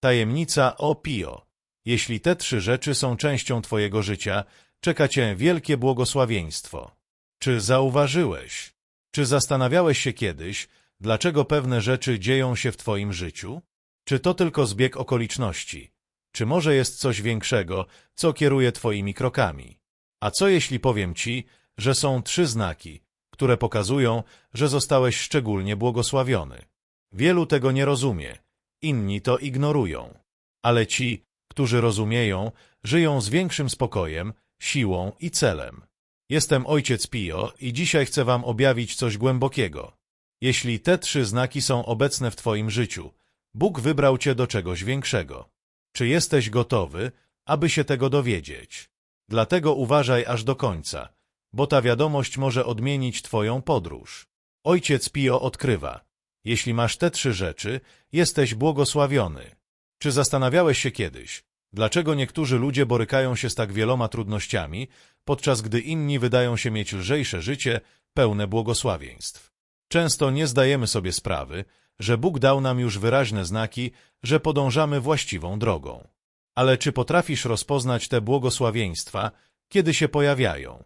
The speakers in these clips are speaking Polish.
Tajemnica o Pio. Jeśli te trzy rzeczy są częścią Twojego życia, czeka Cię wielkie błogosławieństwo. Czy zauważyłeś? Czy zastanawiałeś się kiedyś, dlaczego pewne rzeczy dzieją się w Twoim życiu? Czy to tylko zbieg okoliczności? Czy może jest coś większego, co kieruje Twoimi krokami? A co jeśli powiem Ci, że są trzy znaki, które pokazują, że zostałeś szczególnie błogosławiony? Wielu tego nie rozumie, inni to ignorują. Ale ci, którzy rozumieją, żyją z większym spokojem, siłą i celem. Jestem ojciec Pio i dzisiaj chcę wam objawić coś głębokiego. Jeśli te trzy znaki są obecne w twoim życiu, Bóg wybrał cię do czegoś większego. Czy jesteś gotowy, aby się tego dowiedzieć? Dlatego uważaj aż do końca, bo ta wiadomość może odmienić twoją podróż. Ojciec Pio odkrywa, jeśli masz te trzy rzeczy, jesteś błogosławiony. Czy zastanawiałeś się kiedyś, dlaczego niektórzy ludzie borykają się z tak wieloma trudnościami, podczas gdy inni wydają się mieć lżejsze życie, pełne błogosławieństw? Często nie zdajemy sobie sprawy, że Bóg dał nam już wyraźne znaki, że podążamy właściwą drogą. Ale czy potrafisz rozpoznać te błogosławieństwa, kiedy się pojawiają?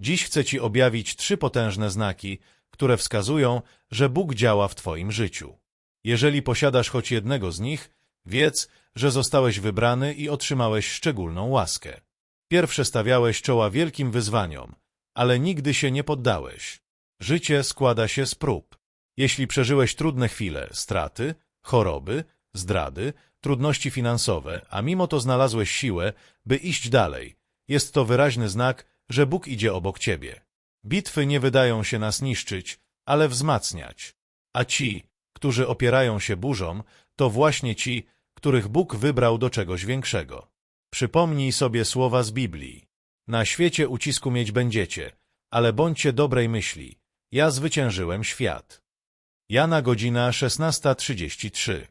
Dziś chcę Ci objawić trzy potężne znaki, które wskazują, że Bóg działa w Twoim życiu. Jeżeli posiadasz choć jednego z nich, wiedz, że zostałeś wybrany i otrzymałeś szczególną łaskę. Pierwsze stawiałeś czoła wielkim wyzwaniom, ale nigdy się nie poddałeś. Życie składa się z prób. Jeśli przeżyłeś trudne chwile, straty, choroby, zdrady, trudności finansowe, a mimo to znalazłeś siłę, by iść dalej, jest to wyraźny znak, że Bóg idzie obok ciebie. Bitwy nie wydają się nas niszczyć, ale wzmacniać. A ci, którzy opierają się burzom, to właśnie ci, których Bóg wybrał do czegoś większego. Przypomnij sobie słowa z Biblii. Na świecie ucisku mieć będziecie, ale bądźcie dobrej myśli. Ja zwyciężyłem świat. Jana godzina 16.33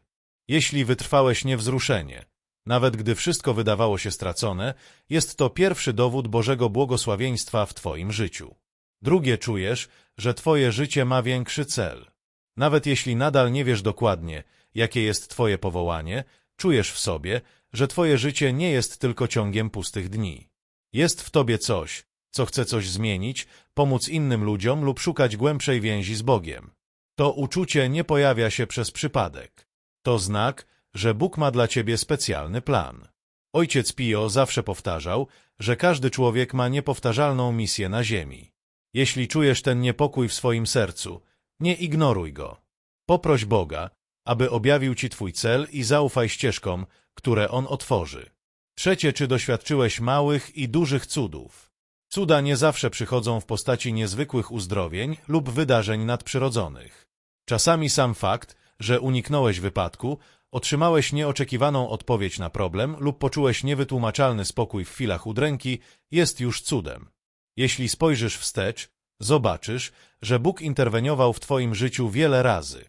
Jeśli wytrwałeś niewzruszenie, nawet gdy wszystko wydawało się stracone, jest to pierwszy dowód Bożego błogosławieństwa w Twoim życiu. Drugie czujesz, że Twoje życie ma większy cel. Nawet jeśli nadal nie wiesz dokładnie, jakie jest Twoje powołanie, czujesz w sobie, że Twoje życie nie jest tylko ciągiem pustych dni. Jest w Tobie coś, co chce coś zmienić, pomóc innym ludziom lub szukać głębszej więzi z Bogiem. To uczucie nie pojawia się przez przypadek. To znak, że Bóg ma dla Ciebie specjalny plan. Ojciec Pio zawsze powtarzał, że każdy człowiek ma niepowtarzalną misję na ziemi. Jeśli czujesz ten niepokój w swoim sercu, nie ignoruj go. Poproś Boga, aby objawił Ci Twój cel i zaufaj ścieżkom, które On otworzy. Trzecie, czy doświadczyłeś małych i dużych cudów? Cuda nie zawsze przychodzą w postaci niezwykłych uzdrowień lub wydarzeń nadprzyrodzonych. Czasami sam fakt, że uniknąłeś wypadku, otrzymałeś nieoczekiwaną odpowiedź na problem lub poczułeś niewytłumaczalny spokój w chwilach udręki, jest już cudem. Jeśli spojrzysz wstecz, zobaczysz, że Bóg interweniował w Twoim życiu wiele razy.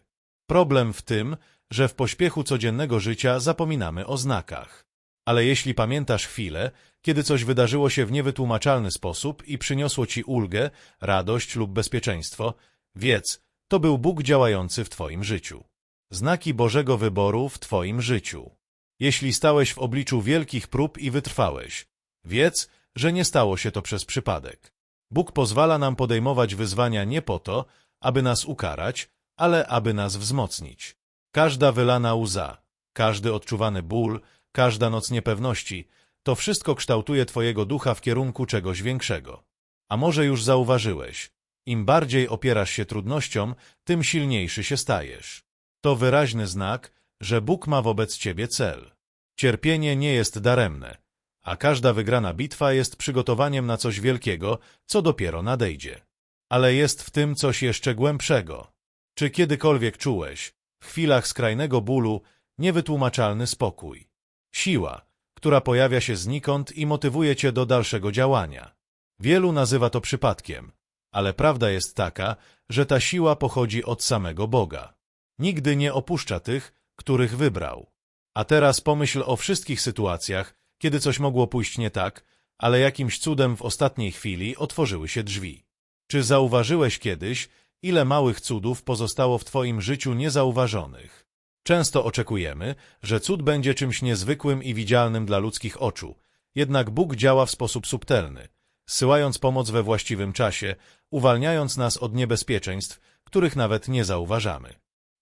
Problem w tym, że w pośpiechu codziennego życia zapominamy o znakach. Ale jeśli pamiętasz chwilę, kiedy coś wydarzyło się w niewytłumaczalny sposób i przyniosło Ci ulgę, radość lub bezpieczeństwo, wiedz, to był Bóg działający w Twoim życiu. Znaki Bożego wyboru w Twoim życiu. Jeśli stałeś w obliczu wielkich prób i wytrwałeś, wiedz, że nie stało się to przez przypadek. Bóg pozwala nam podejmować wyzwania nie po to, aby nas ukarać, ale aby nas wzmocnić. Każda wylana łza, każdy odczuwany ból, każda noc niepewności, to wszystko kształtuje Twojego ducha w kierunku czegoś większego. A może już zauważyłeś, im bardziej opierasz się trudnościom, tym silniejszy się stajesz. To wyraźny znak, że Bóg ma wobec Ciebie cel. Cierpienie nie jest daremne a każda wygrana bitwa jest przygotowaniem na coś wielkiego, co dopiero nadejdzie. Ale jest w tym coś jeszcze głębszego. Czy kiedykolwiek czułeś, w chwilach skrajnego bólu, niewytłumaczalny spokój? Siła, która pojawia się znikąd i motywuje cię do dalszego działania. Wielu nazywa to przypadkiem, ale prawda jest taka, że ta siła pochodzi od samego Boga. Nigdy nie opuszcza tych, których wybrał. A teraz pomyśl o wszystkich sytuacjach, kiedy coś mogło pójść nie tak, ale jakimś cudem w ostatniej chwili otworzyły się drzwi. Czy zauważyłeś kiedyś, ile małych cudów pozostało w Twoim życiu niezauważonych? Często oczekujemy, że cud będzie czymś niezwykłym i widzialnym dla ludzkich oczu, jednak Bóg działa w sposób subtelny, zsyłając pomoc we właściwym czasie, uwalniając nas od niebezpieczeństw, których nawet nie zauważamy.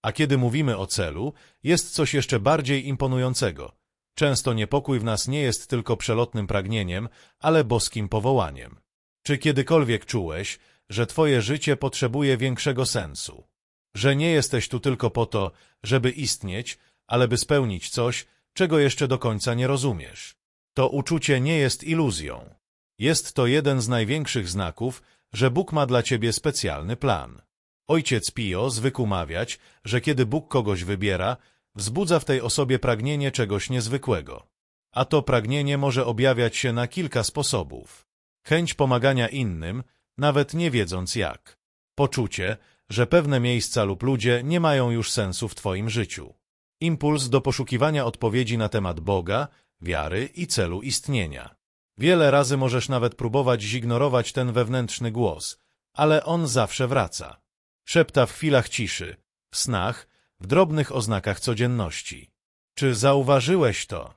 A kiedy mówimy o celu, jest coś jeszcze bardziej imponującego. Często niepokój w nas nie jest tylko przelotnym pragnieniem, ale boskim powołaniem. Czy kiedykolwiek czułeś, że twoje życie potrzebuje większego sensu? Że nie jesteś tu tylko po to, żeby istnieć, ale by spełnić coś, czego jeszcze do końca nie rozumiesz. To uczucie nie jest iluzją. Jest to jeden z największych znaków, że Bóg ma dla ciebie specjalny plan. Ojciec Pio zwykł mawiać, że kiedy Bóg kogoś wybiera, wzbudza w tej osobie pragnienie czegoś niezwykłego. A to pragnienie może objawiać się na kilka sposobów. Chęć pomagania innym, nawet nie wiedząc jak. Poczucie, że pewne miejsca lub ludzie nie mają już sensu w Twoim życiu. Impuls do poszukiwania odpowiedzi na temat Boga, wiary i celu istnienia. Wiele razy możesz nawet próbować zignorować ten wewnętrzny głos, ale on zawsze wraca. Szepta w chwilach ciszy, w snach, w drobnych oznakach codzienności. Czy zauważyłeś to?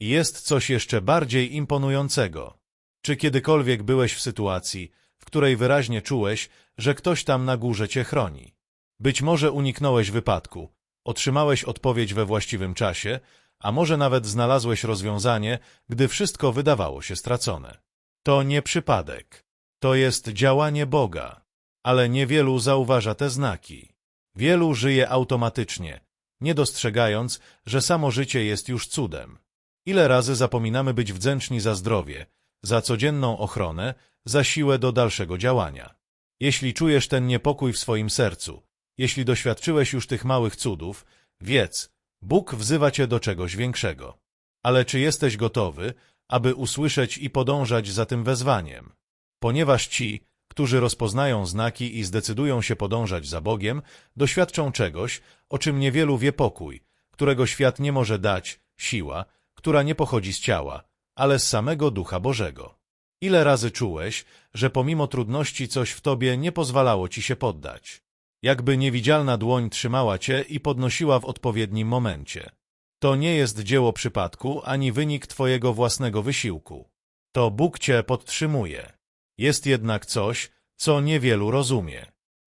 Jest coś jeszcze bardziej imponującego. Czy kiedykolwiek byłeś w sytuacji, w której wyraźnie czułeś, że ktoś tam na górze cię chroni? Być może uniknąłeś wypadku, otrzymałeś odpowiedź we właściwym czasie, a może nawet znalazłeś rozwiązanie, gdy wszystko wydawało się stracone. To nie przypadek. To jest działanie Boga. Ale niewielu zauważa te znaki. Wielu żyje automatycznie, nie dostrzegając, że samo życie jest już cudem. Ile razy zapominamy być wdzięczni za zdrowie, za codzienną ochronę, za siłę do dalszego działania. Jeśli czujesz ten niepokój w swoim sercu, jeśli doświadczyłeś już tych małych cudów, wiedz, Bóg wzywa cię do czegoś większego. Ale czy jesteś gotowy, aby usłyszeć i podążać za tym wezwaniem? Ponieważ ci, którzy rozpoznają znaki i zdecydują się podążać za Bogiem, doświadczą czegoś, o czym niewielu wie pokój, którego świat nie może dać, siła, która nie pochodzi z ciała, ale z samego Ducha Bożego. Ile razy czułeś, że pomimo trudności coś w tobie nie pozwalało ci się poddać? Jakby niewidzialna dłoń trzymała cię i podnosiła w odpowiednim momencie. To nie jest dzieło przypadku ani wynik twojego własnego wysiłku. To Bóg cię podtrzymuje. Jest jednak coś, co niewielu rozumie.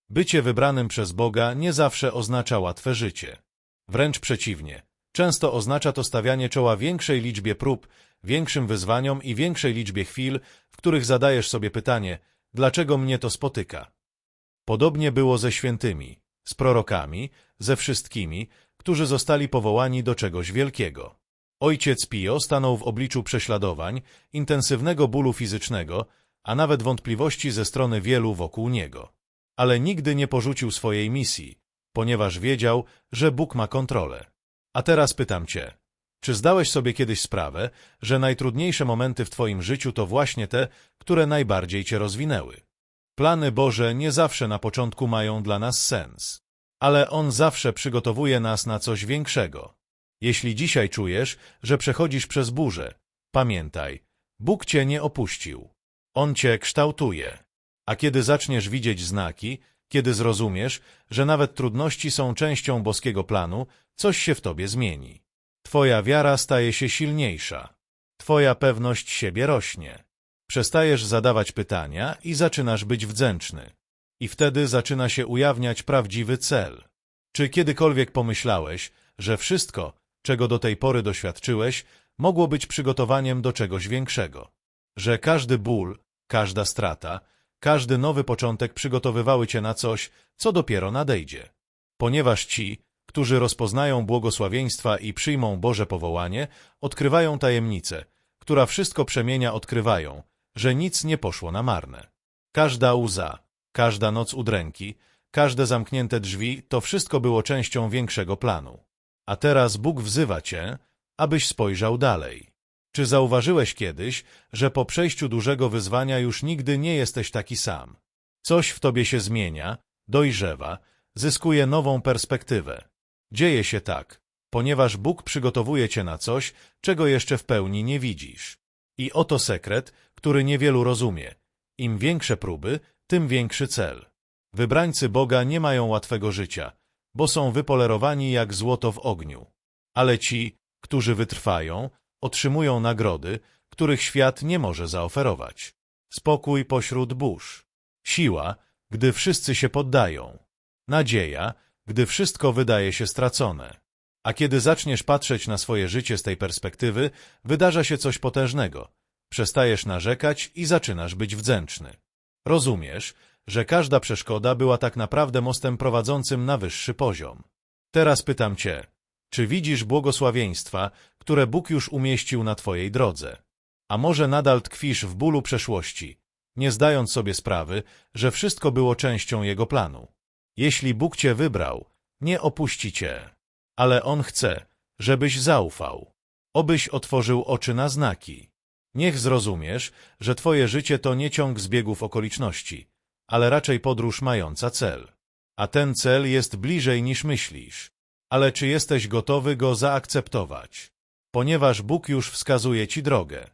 Bycie wybranym przez Boga nie zawsze oznacza łatwe życie. Wręcz przeciwnie. Często oznacza to stawianie czoła większej liczbie prób, większym wyzwaniom i większej liczbie chwil, w których zadajesz sobie pytanie, dlaczego mnie to spotyka. Podobnie było ze świętymi, z prorokami, ze wszystkimi, którzy zostali powołani do czegoś wielkiego. Ojciec Pio stanął w obliczu prześladowań, intensywnego bólu fizycznego, a nawet wątpliwości ze strony wielu wokół niego. Ale nigdy nie porzucił swojej misji, ponieważ wiedział, że Bóg ma kontrolę. A teraz pytam cię, czy zdałeś sobie kiedyś sprawę, że najtrudniejsze momenty w twoim życiu to właśnie te, które najbardziej cię rozwinęły? Plany Boże nie zawsze na początku mają dla nas sens, ale On zawsze przygotowuje nas na coś większego. Jeśli dzisiaj czujesz, że przechodzisz przez burzę, pamiętaj, Bóg cię nie opuścił. On cię kształtuje. A kiedy zaczniesz widzieć znaki, kiedy zrozumiesz, że nawet trudności są częścią boskiego planu, coś się w tobie zmieni. Twoja wiara staje się silniejsza. Twoja pewność siebie rośnie. Przestajesz zadawać pytania i zaczynasz być wdzięczny. I wtedy zaczyna się ujawniać prawdziwy cel. Czy kiedykolwiek pomyślałeś, że wszystko, czego do tej pory doświadczyłeś, mogło być przygotowaniem do czegoś większego? Że każdy ból, każda strata, każdy nowy początek przygotowywały cię na coś, co dopiero nadejdzie. Ponieważ ci, którzy rozpoznają błogosławieństwa i przyjmą Boże powołanie, odkrywają tajemnicę, która wszystko przemienia, odkrywają, że nic nie poszło na marne. Każda łza, każda noc udręki, każde zamknięte drzwi, to wszystko było częścią większego planu. A teraz Bóg wzywa cię, abyś spojrzał dalej. Czy zauważyłeś kiedyś, że po przejściu dużego wyzwania już nigdy nie jesteś taki sam? Coś w tobie się zmienia, dojrzewa, zyskuje nową perspektywę. Dzieje się tak, ponieważ Bóg przygotowuje cię na coś, czego jeszcze w pełni nie widzisz. I oto sekret, który niewielu rozumie. Im większe próby, tym większy cel. Wybrańcy Boga nie mają łatwego życia. bo są wypolerowani jak złoto w ogniu. Ale ci, którzy wytrwają, otrzymują nagrody, których świat nie może zaoferować. Spokój pośród burz. Siła, gdy wszyscy się poddają. Nadzieja, gdy wszystko wydaje się stracone. A kiedy zaczniesz patrzeć na swoje życie z tej perspektywy, wydarza się coś potężnego. Przestajesz narzekać i zaczynasz być wdzięczny. Rozumiesz, że każda przeszkoda była tak naprawdę mostem prowadzącym na wyższy poziom. Teraz pytam cię, czy widzisz błogosławieństwa, które Bóg już umieścił na twojej drodze? A może nadal tkwisz w bólu przeszłości, nie zdając sobie sprawy, że wszystko było częścią Jego planu? Jeśli Bóg cię wybrał, nie opuści cię, ale On chce, żebyś zaufał, obyś otworzył oczy na znaki. Niech zrozumiesz, że twoje życie to nie ciąg zbiegów okoliczności, ale raczej podróż mająca cel. A ten cel jest bliżej niż myślisz. Ale czy jesteś gotowy go zaakceptować? Ponieważ Bóg już wskazuje ci drogę.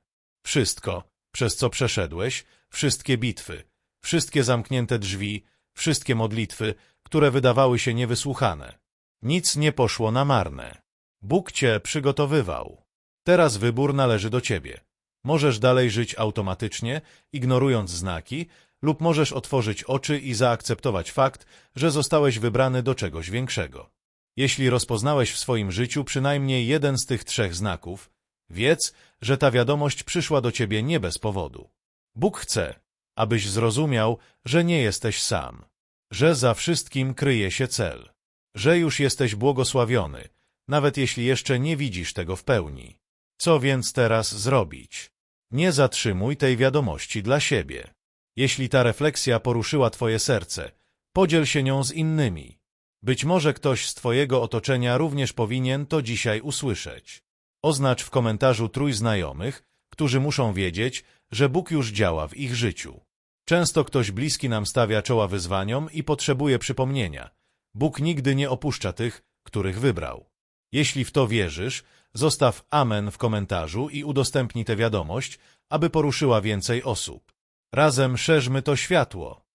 Wszystko, przez co przeszedłeś, wszystkie bitwy, wszystkie zamknięte drzwi, wszystkie modlitwy, które wydawały się niewysłuchane. Nic nie poszło na marne. Bóg cię przygotowywał. Teraz wybór należy do ciebie. Możesz dalej żyć automatycznie, ignorując znaki, lub możesz otworzyć oczy i zaakceptować fakt, że zostałeś wybrany do czegoś większego. Jeśli rozpoznałeś w swoim życiu przynajmniej jeden z tych trzech znaków, wiedz, że ta wiadomość przyszła do ciebie nie bez powodu. Bóg chce, abyś zrozumiał, że nie jesteś sam, że za wszystkim kryje się cel, że już jesteś błogosławiony, nawet jeśli jeszcze nie widzisz tego w pełni. Co więc teraz zrobić? Nie zatrzymuj tej wiadomości dla siebie. Jeśli ta refleksja poruszyła Twoje serce, podziel się nią z innymi. Być może ktoś z Twojego otoczenia również powinien to dzisiaj usłyszeć. Oznacz w komentarzu trój znajomych, którzy muszą wiedzieć, że Bóg już działa w ich życiu. Często ktoś bliski nam stawia czoła wyzwaniom i potrzebuje przypomnienia. Bóg nigdy nie opuszcza tych, których wybrał. Jeśli w to wierzysz, zostaw Amen w komentarzu i udostępnij tę wiadomość, aby poruszyła więcej osób. Razem szerzmy to światło.